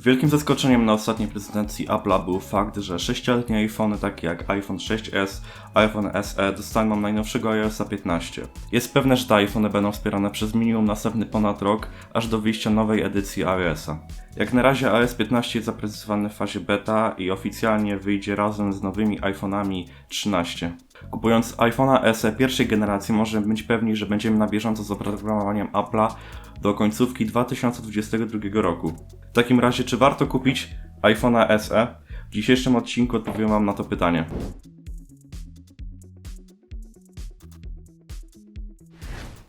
Wielkim zaskoczeniem na ostatniej prezentacji Apple'a był fakt, że 6-letnie iPhony takie jak iPhone 6s, iPhone SE dostaną najnowszego iOSa 15. Jest pewne, że te iPhony będą wspierane przez minimum następny ponad rok, aż do wyjścia nowej edycji iOSa. Jak na razie iOS 15 jest zaprezentowany w fazie beta i oficjalnie wyjdzie razem z nowymi iPhone'ami 13. Kupując iPhone'a SE pierwszej generacji możemy być pewni, że będziemy na bieżąco z oprogramowaniem Apple'a do końcówki 2022 roku. W takim razie, czy warto kupić iPhone'a SE? W dzisiejszym odcinku odpowiem Wam na to pytanie.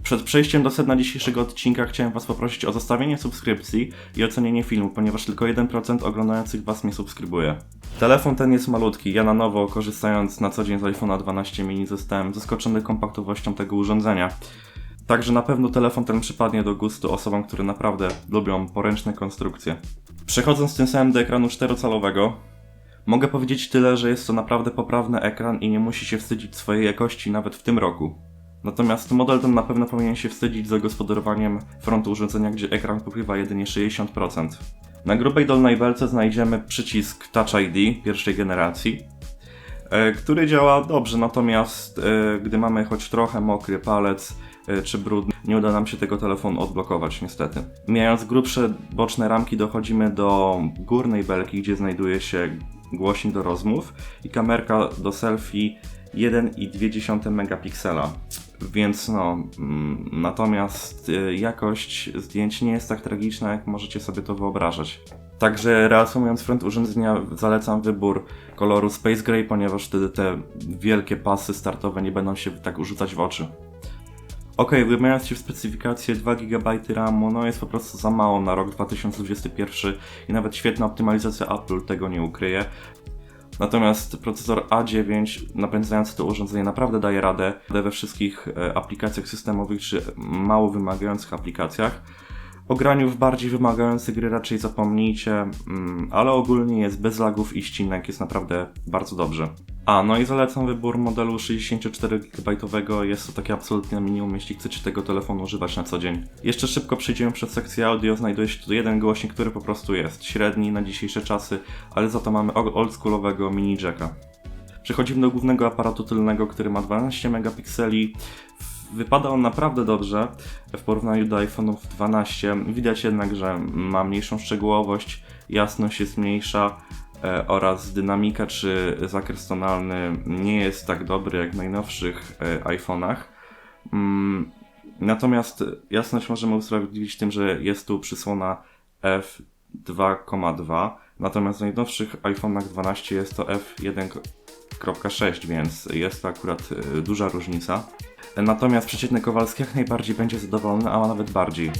Przed przejściem do sedna dzisiejszego odcinka chciałem Was poprosić o zostawienie subskrypcji i ocenienie filmu, ponieważ tylko 1% oglądających Was mnie subskrybuje. Telefon ten jest malutki, ja na nowo, korzystając na co dzień z iPhone'a 12 mini, zostałem zaskoczony kompaktowością tego urządzenia. Także na pewno telefon ten przypadnie do gustu osobom, które naprawdę lubią poręczne konstrukcje. Przechodząc tym samym do ekranu 4-calowego, mogę powiedzieć tyle, że jest to naprawdę poprawny ekran i nie musi się wstydzić swojej jakości nawet w tym roku. Natomiast model ten na pewno powinien się wstydzić zagospodarowaniem frontu urządzenia, gdzie ekran pokrywa jedynie 60%. Na grubej dolnej belce znajdziemy przycisk Touch ID pierwszej generacji, e, który działa dobrze, natomiast e, gdy mamy choć trochę mokry palec e, czy brudny, nie uda nam się tego telefonu odblokować niestety. Mijając grubsze boczne ramki dochodzimy do górnej belki, gdzie znajduje się głośnik do rozmów i kamerka do selfie 1,2 megapiksela. Więc no, mm, natomiast y, jakość zdjęć nie jest tak tragiczna, jak możecie sobie to wyobrażać. Także reasumując front urządzenia, zalecam wybór koloru Space Gray, ponieważ wtedy te wielkie pasy startowe nie będą się tak rzucać w oczy. Ok, wymieniając się w specyfikację 2 GB RAMu, no jest po prostu za mało na rok 2021 i nawet świetna optymalizacja Apple tego nie ukryje. Natomiast procesor A9 napędzający to urządzenie naprawdę daje radę we wszystkich e, aplikacjach systemowych czy mało wymagających aplikacjach. O graniu w bardziej wymagające gry raczej zapomnijcie, mm, ale ogólnie jest bez lagów i ścinek, jest naprawdę bardzo dobrze. A, no i zalecam wybór modelu 64GB, jest to takie absolutne minimum, jeśli chcecie tego telefonu używać na co dzień. Jeszcze szybko przejdziemy przez sekcję audio, znajduje się tu jeden głośnik, który po prostu jest średni na dzisiejsze czasy, ale za to mamy oldschoolowego mini jacka. Przechodzimy do głównego aparatu tylnego, który ma 12 megapikseli. Wypada on naprawdę dobrze w porównaniu do iPhone'ów 12. Widać jednak, że ma mniejszą szczegółowość, jasność jest mniejsza oraz dynamika czy zakres tonalny nie jest tak dobry jak w najnowszych e, iPhone'ach. Mm, natomiast jasność możemy usprawiedliwić tym, że jest tu przysłona f2,2, natomiast w najnowszych iPhone'ach 12 jest to f1.6, więc jest to akurat e, duża różnica. Natomiast przeciętny Kowalski jak najbardziej będzie zadowolony, a nawet bardziej.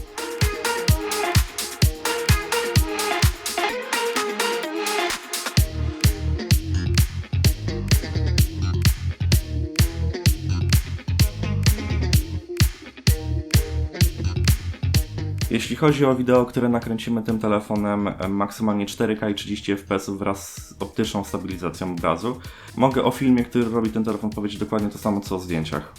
Jeśli chodzi o wideo, które nakręcimy tym telefonem, em, maksymalnie 4K i 30 fps wraz z optyczną stabilizacją obrazu, mogę o filmie, który robi ten telefon powiedzieć dokładnie to samo co o zdjęciach.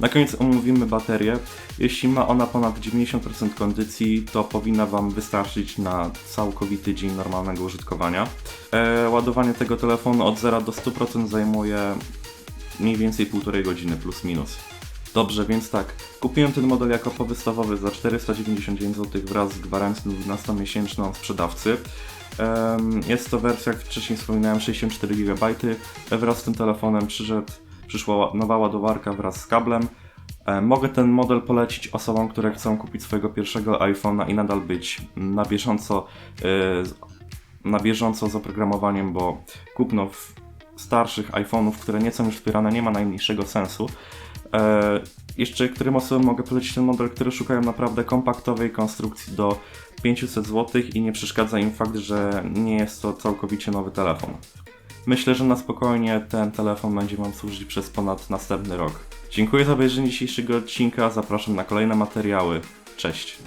Na koniec omówimy baterię. Jeśli ma ona ponad 90% kondycji, to powinna Wam wystarczyć na całkowity dzień normalnego użytkowania. E, ładowanie tego telefonu od 0 do 100% zajmuje mniej więcej 1,5 godziny plus minus. Dobrze, więc tak, kupiłem ten model jako podstawowy za 499 zł wraz z gwarancją 12-miesięczną sprzedawcy. Jest to wersja, jak wcześniej wspominałem, 64 GB. Wraz z tym telefonem przyszedł, przyszła nowa ładowarka wraz z kablem. E, Mogę ten model polecić osobom, które chcą kupić swojego pierwszego iPhone'a i nadal być na bieżąco, e, na bieżąco z oprogramowaniem, bo kupno starszych iPhone'ów, które nie są już wspierane, nie ma najmniejszego sensu. E, jeszcze którym osobom mogę polecić ten model, które szukają naprawdę kompaktowej konstrukcji do 500 zł i nie przeszkadza im fakt, że nie jest to całkowicie nowy telefon. Myślę, że na spokojnie ten telefon będzie Wam służyć przez ponad następny rok. Dziękuję za obejrzenie dzisiejszego odcinka, zapraszam na kolejne materiały. Cześć!